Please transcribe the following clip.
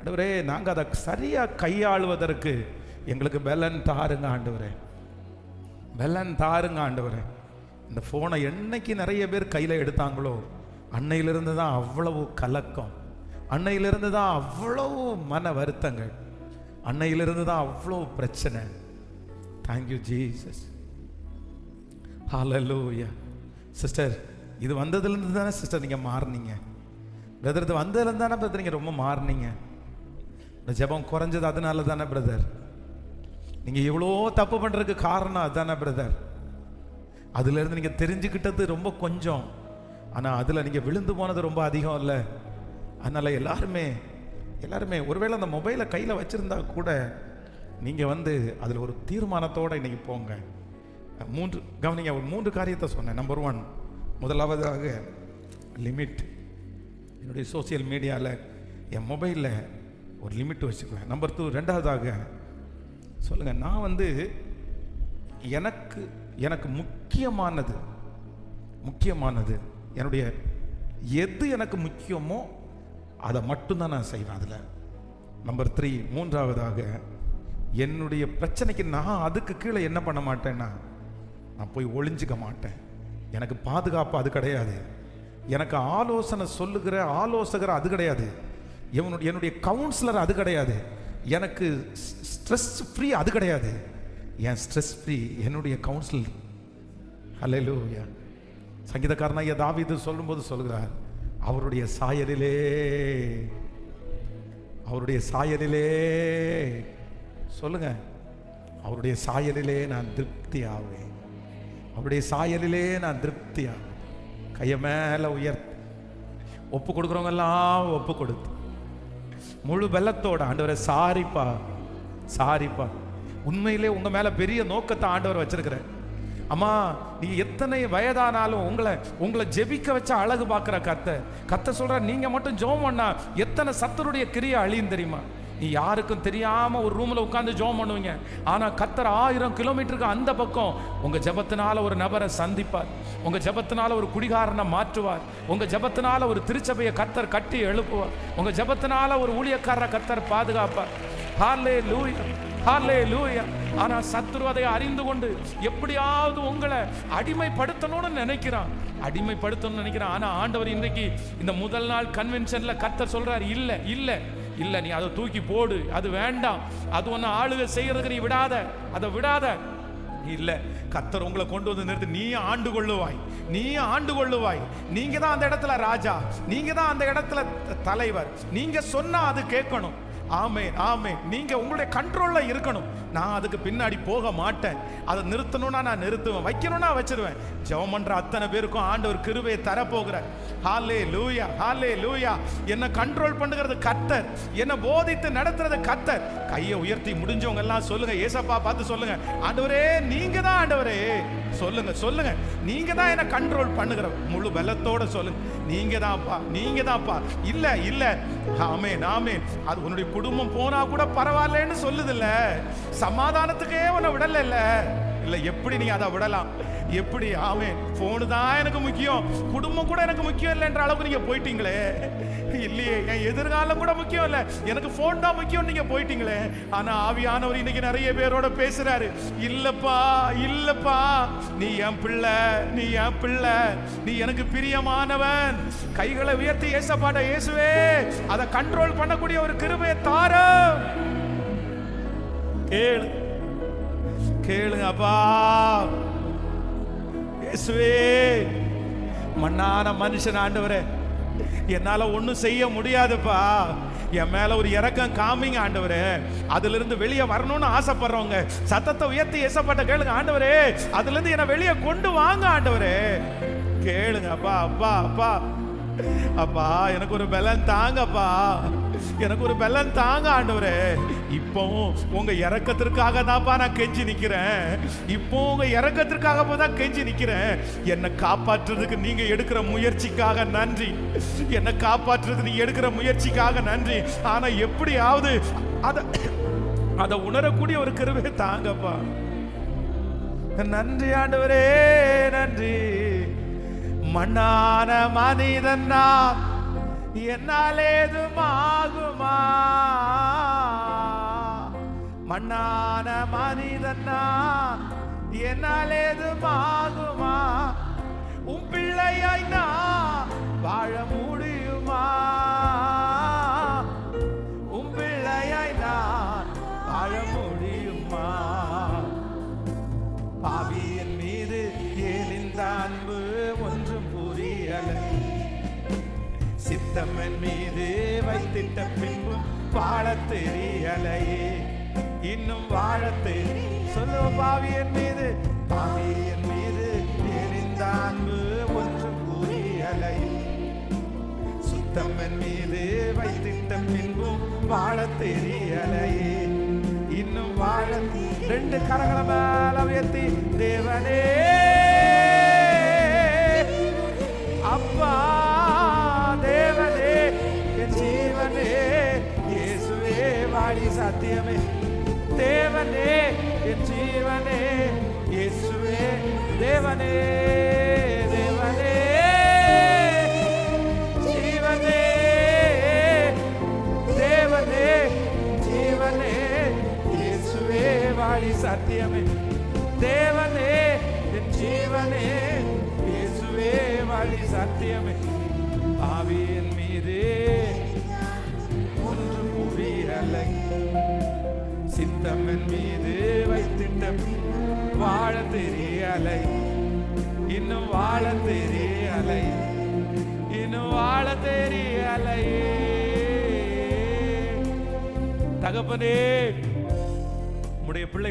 ஆண்டவரே நாங்கள் அதை சரியாக கையாளுவதற்கு எங்களுக்கு பெலன் தாருங்க ஆண்டவரே. பெலன் தாருங்க ஆண்டவரே. இந்த ஃபோனை என்னைக்கு நிறைய பேர் கையில் எடுத்தாங்களோ அன்னையிலிருந்து தான் அவ்வளவு கலக்கம். அன்னையிலிருந்து தான் அவ்வளவு மன வருத்தங்கள். அன்னையிலிருந்து தான் அவ்வளோ பிரச்சனை. தேங்க்யூ ஜீசஸ் ஹலலூயா சிஸ்டர் இது வந்ததுலேருந்து தானே சிஸ்டர் நீங்கள் மாறுனீங்க. பிரதர் இது வந்ததுலேருந்து தானே பிரதர் நீங்கள் ரொம்ப மாறுனீங்க. இந்த ஜெபம் குறைஞ்சது அதனால தானே பிரதர் நீங்கள் எவ்வளோ தப்பு பண்ணுறதுக்கு காரணம் அதுதானே பிரதர் அதுலேருந்து நீங்கள் தெரிஞ்சுக்கிட்டது ரொம்ப கொஞ்சம். ஆனால் அதில் நீங்கள் விழுந்து போனது ரொம்ப அதிகம் இல்லை. அதனால் எல்லாருமே எல்லாருமே ஒருவேளை அந்த மொபைலை கையில் வச்சுருந்தா கூட நீங்கள் வந்து அதில் ஒரு தீர்மானத்தோடு இன்றைக்கி போங்க. மூன்று கவனிங்க ஒரு மூன்று காரியத்தை சொன்னேன். நம்பர் ஒன் முதலாவதாக லிமிட் என்னுடைய சோஷியல் மீடியாவில் என் மொபைலில் ஒரு லிமிட் வச்சுக்குவேன் நம்பர் டூ ரெண்டாவதாக சொல்லுங்கள் நான் வந்து எனக்கு எனக்கு முக்கியமானது முக்கியமானது என்னுடைய எது எனக்கு முக்கியமோ அதை மட்டும்தான் நான் செய்வேன் அதில். நம்பர் த்ரீ மூன்றாவதாக என்னுடைய பிரச்சனைக்கு நான் அதுக்கு கீழே என்ன பண்ண மாட்டேன்னா நான் போய் ஒளிஞ்சிக்க மாட்டேன். எனக்கு பாதுகாப்பு அது கிடையாது. எனக்கு ஆலோசனை சொல்லுகிற ஆலோசகர் அது கிடையாது. இவனுடைய என்னுடைய கவுன்சிலர் அது கிடையாது. எனக்கு ஸ்ட்ரெஸ் ஃப்ரீ அது கிடையாது. என் ஸ்ட்ரெஸ் ஃப்ரீ என்னுடைய கவுன்சிலர் ஹalleluya சங்கீதக்காரன் ஐயா தாவீது சொல்லும்போது சொல்கிறார் அவருடைய சாயலிலே அவருடைய சாயலிலே. சொல்லுங்க. அவருடைய சாயலிலே நான் திருப்தி ஆவேன். அவருடைய சாயலிலே நான் திருப்தி ஆவேன். கையை மேல உயர்த்தி ஒப்பு கொடுக்குறவங்க எல்லாம் ஒப்பு கொடுத்து முழு பலத்தோட ஆண்டவரை சாரிப்பா சாரிப்பா. உண்மையிலே உங்க மேல பெரிய நோக்கத்தை ஆண்டவர் வச்சிருக்கிறேன் அம்மா நீ எத்தனை வயதானாலும் உங்களை உங்களை ஜெபிக்க வச்ச அழகு பார்க்குற கத்தை கத்தை சொல்கிற நீங்க மட்டும் ஜோம் பண்ணா எத்தனை சத்தருடைய கிரியை அழியும் தெரியுமா? நீ யாருக்கும் தெரியாம ஒரு ரூம்ல உட்காந்து ஜோம் பண்ணுவீங்க. ஆனா கத்தர் ஆயிரம் கிலோமீட்டருக்கு அந்த பக்கம் உங்க ஜபத்தினால ஒரு நபரை சந்திப்பார். உங்க ஜபத்தினால ஒரு குடிகாரனை மாற்றுவார். உங்க ஜபத்தினால ஒரு திருச்சபையை கத்தர் கட்டி எழுப்புவார். உங்க ஜபத்தினால ஒரு ஊழியக்காரரை கத்தர் பாதுகாப்பார். ஹார்லே லூயா ஹார்லே லூயா ஆனா சத்துரு அதை அறிந்து கொண்டு எப்படியாவது உங்களை அடிமைப்படுத்தணும்னு நினைக்கிறான். அடிமைப்படுத்தணும்னு நினைக்கிறான். ஆனா ஆண்டவர் இன்றைக்கு இந்த முதல் நாள் கன்வென்ஷன்ல கத்தர் சொல்றாரு இல்லை இல்லை இல்லை நீ அதை தூக்கி போடு. அது வேண்டாம். அது ஒன்று ஆளுக செய்கிறதுக்கு நீ விடாத. அதை விடாத. இல்லை. கத்தர் உங்களை கொண்டு வந்து நிறுத்தி நீ ஆண்டு கொள்ளுவாய். நீ ஆண்டு கொள்ளுவாய். நீங்க தான் அந்த இடத்துல ராஜா. நீங்க தான் அந்த இடத்துல தலைவர். நீங்க சொன்னா அது கேட்கணும். ஆமே ஆமே நீங்க உங்களுடைய கண்ட்ரோல்ல இருக்கணும். நான் அதுக்கு பின்னாடி போக மாட்டேன். அதை நிறுத்தணும்னா நான் நிறுத்துவேன். வைக்கணும்னா வச்சிருவேன். ஜெபம் பண்ற அத்தனை பேருக்கும் ஆண்டவர் கிருபையை தரப்போகிறார் ஹாலே லூயா ஹாலே லூயா என்ன கண்ட்ரோல் பண்ணுகிறது கத்தர் என்ன போதித்து நடத்துறது கத்தர் கையை உயர்த்தி முடிஞ்சவங்க எல்லாம் சொல்லுங்க. ஏசப்பா பார்த்து சொல்லுங்க. ஆண்டவரே நீங்க தான் ஆண்டவரே. சொல்லுங்க சொல்லுங்க. நீங்க தான் என்ன கண்ட்ரோல் பண்ணுகிற முழு பலத்தோட சொல்லுங்க. நீங்க தான்ப்பா நீங்க தான்ப்பா இல்ல இல்ல. ஆமே நாமே அது உன்னுடைய குடும்பம் போனா கூட பரவாயில்லன்னு சொல்லுதில்ல. சமாதானத்துக்கே உன்னை விடல இல்ல இல்ல எப்படி நீங்க அதை விடலாம்? எப்படி? ஆவேன் போனு தான் எனக்கு முக்கியம். குடும்பம் கூட எனக்கு முக்கியம் இல்லைன்ற அளவுக்கு நீங்க போயிட்டீங்களே. இல்லையே என் எதிர்காலம் கூட முக்கியம் இல்லை. எனக்கு போன் தான் முக்கியம் நீங்க போயிட்டீங்களே. ஆனா ஆவியானவர் இன்னைக்கு நிறைய பேரோட பேசுறாரு. இல்லப்பா இல்லப்பா. நீ என் பிள்ளை நீ என் பிள்ளை. நீ எனக்கு பிரியமானவன். கைகளை உயர்த்தி ஏசப்பாட்ட இயேசுவே. அதை கண்ட்ரோல் பண்ணக்கூடிய ஒரு கிருபையை தார. கேளு. கேளுங்க அப்பா. இயேசுவே மண்ணான மனுஷன் ஆண்டவரே என்னால ஒண்ணும் செய்ய முடியாதுப்பா. என் மேல ஒரு இறக்கம் காமிங்க ஆண்டவரே. அதுல இருந்து வெளியே வரணும்னு ஆசைப்படுறவங்க சத்தத்தை உயர்த்தி ஏசப்பட்ட கேளுங்க ஆண்டவரே. அதுல இருந்து என்னை வெளியே கொண்டு வாங்க ஆண்டவரே. கேளுங்க அப்பா அப்பா அப்பா. அப்பா எனக்கு ஒரு பலன் தாங்கப்பா. எனக்கு ஒரு வெள்ளம் தாங்க ஆண்டவரே. இப்போ உங்க இறக்கத்திற்காக தான்ப்பா நான் கெஞ்சி நிக்கிறேன். இப்போ உங்க இறக்கத்திற்காக தான் கெஞ்சி நிக்கிறேன். என்னை காப்பாற்றுறதுக்கு நீங்க எடுக்கிற முயற்சிக்காக நன்றி. என்னை காப்பாற்றுறதுக்கு நீங்க எடுக்கிற முயற்சிக்காக நன்றி. ஆனா எப்படியாவது அத அதை உணரக்கூடிய ஒரு கருவே தாங்கப்பா. நன்றி ஆண்டவரே நன்றி. மண்ணான மனிதன் நான். என்னால் ஏதும் ஆகுமா மண்ணான மனிதன்னா என்னால் ஏதும் சித்தம்மன் மீது வைத்திட்ட பின்பு வாழ தெரியலையே. இன்னும் வாழத் தெரி சொல்லு பாவியன் மீது. பாவியன் மீது ஏன் இந்த அன்பு ஒன்றும் புரியலை சுத்தம்மன் மீது வைத்திட்ட பின்பும் வாழ தெரியலையே. இன்னும் வாழ ரெண்டு கரங்களை மேல உயர்த்தி தேவனே அப்பா வாடி சத்தியமே தேவனே என் ஜீவனே இயேசுவே தேவனே தேவனே ஜீவனே தேவனே ஜீவனே இயேசுவே வாழி சத்தியமே தேவனே என் ஜீவனே இயேசுவே வாழி சத்தியமே ஆவியின் மீது ஒன்று புரியலை சித்தம்மன் மீது வைத்திட்ட வாழ தெரியலை. இன்னும் வாழ தெரியலை. இன்னும் வாழ தெரியலையே தகப்பனே உடைய பிள்ளை